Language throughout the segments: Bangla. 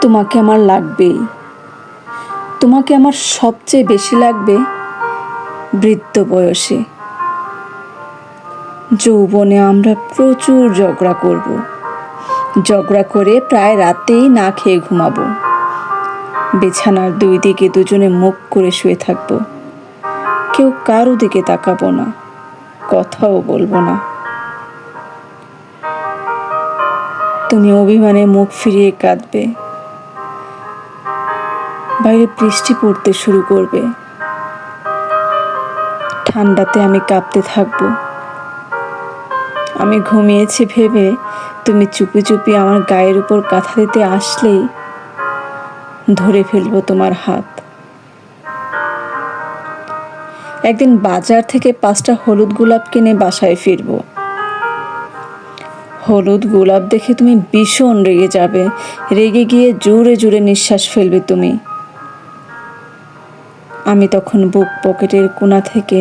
তোমাকে আমার লাগবেই। তোমাকে আমার সবচেয়ে বেশি লাগবে বৃদ্ধ বয়সে। যৌবনে আমরা প্রচুর ঝগড়া করব। ঝগড়া করে প্রায় রাতেই না খেয়ে ঘুমাবো। বিছানার দুই দিকে দুজনে মুখ করে শুয়ে থাকব। কেউ কারও দিকে তাকাবো না, কথাও বলব না। তুমি অভিমানে মুখ ফিরিয়ে কাঁদবে। বাইরে বৃষ্টি পড়তে শুরু করবে। ঠান্ডাতে আমি কাঁপতে থাকব। আমি ঘুমিয়েছি ভেবে তুমি চুপি চুপি আমার গায়ের উপর কাঁথা দিতে আসলেই ধরে ফেলব তোমার হাত। একদিন বাজার থেকে পাঁচটা হলুদ গোলাপ কিনে বাসায় ফিরবো। হলুদ গোলাপ দেখে তুমি ভীষণ রেগে যাবে। রেগে গিয়ে জোরে জোরে নিঃশ্বাস ফেলবে তুমি। আমি তখন বুক পকেটের কোণা থেকে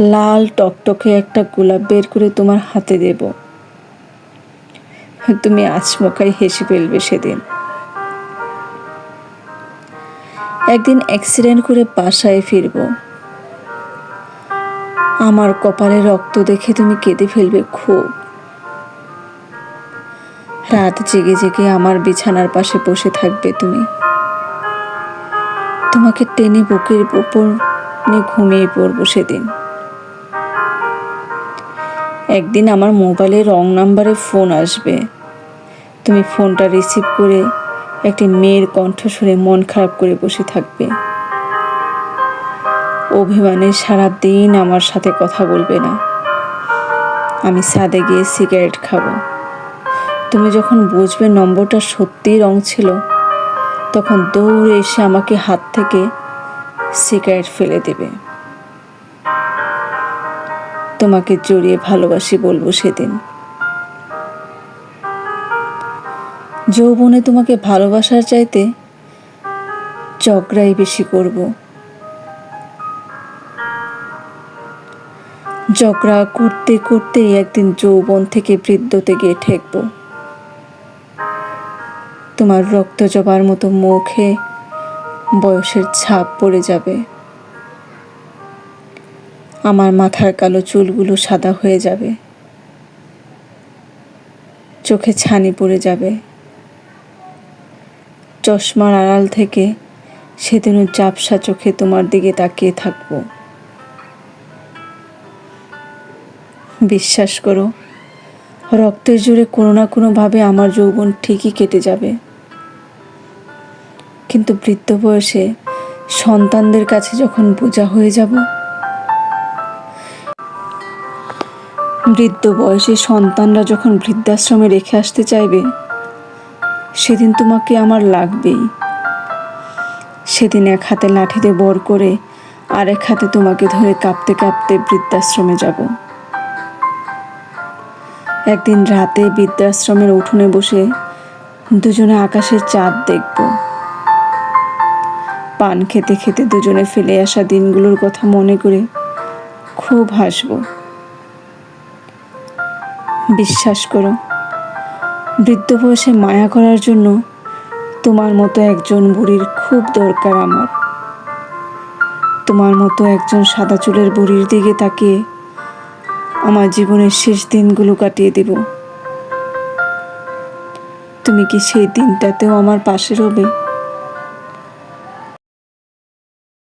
লাল টকটকে একটা গোলাপ বের করে তোমার হাতে দেব। তুমি আচমকাই হেসে ফেলবে সেদিন। একদিন অ্যাক্সিডেন্ট করে বাসায় ফিরব। আমার কপালে রক্ত দেখে তুমি কেঁদে ফেলবে খুব। রাত জেগে জেগে আমার বিছানার পাশে বসে থাকবে তুমি। তোমাকে টেনে বুকের উপর নিয়ে ঘুমিয়ে পড়ব সেদিন। একদিন আমার মোবাইলে রং নাম্বারে ফোন আসবে। তুমি ফোনটা রিসিভ করে একটি মেয়ের কণ্ঠ শুনে মন খারাপ করে বসে থাকবে। অভিমানে সারা দিন আমার সাথে কথা বলবে না। আমি সাদে গিয়ে সিগারেট খাব। তুমি যখন বুঝবে নম্বরটা সত্যিই রং ছিল তখন দৌড়ে এসে আমাকে হাত থেকে সিগারেট ফেলে দেবে। তোমাকে জড়িয়ে ভালোবাসি বলব সেদিন। যৌবনে তোমাকে ভালোবাসার চাইতে ঝগড়াই বেশি করব। ঝগড়া করতে করতেই একদিন যৌবন থেকে বৃদ্ধতে গিয়ে ঠেকব। তোমার রক্ত জবার মতো মুখে বয়সের ছাপ পড়ে যাবে। আমার মাথার কালো চুলগুলো সাদা হয়ে যাবে। চোখে ছানি পড়ে যাবে। চশমার আড়াল থেকে সেদিনও চাপসা চোখে তোমার দিকে তাকিয়ে থাকব। বিশ্বাস করো, রক্তের জোরে কোনো না কোনোভাবে আমার যৌবন ঠিকই কেটে যাবে। কিন্তু বৃদ্ধ বয়সে সন্তানদের কাছে যখন বোঝা হয়ে যাব, বৃদ্ধ বয়সে সন্তানরা যখন বৃদ্ধাশ্রমে রেখে আসতে চাইবে, সেদিন তোমাকে আমার লাগবেই। সেদিন এক হাতে লাঠিতে বর করে আর এক হাতে তোমাকে ধরে কাঁপতে কাঁপতে বৃদ্ধাশ্রমে যাব। একদিন রাতে বৃদ্ধাশ্রমের উঠোনে বসে দুজনে আকাশের চাঁদ দেখব। পান খেতে খেতে দুজনে ফেলে আসা দিনগুলোর কথা মনে করে খুব হাসব। বিশ্বাস করো, বৃদ্ধ বয়সে মায়া করার জন্য তোমার মতো একজন বুড়ির খুব দরকার আমার। তোমার মতো একজন সাদা চুলের বুড়ির দিকে তাকিয়ে আমার জীবনের শেষ দিনগুলো কাটিয়ে দেব। তুমি কি সেই দিনটাতেও আমার পাশে রবে?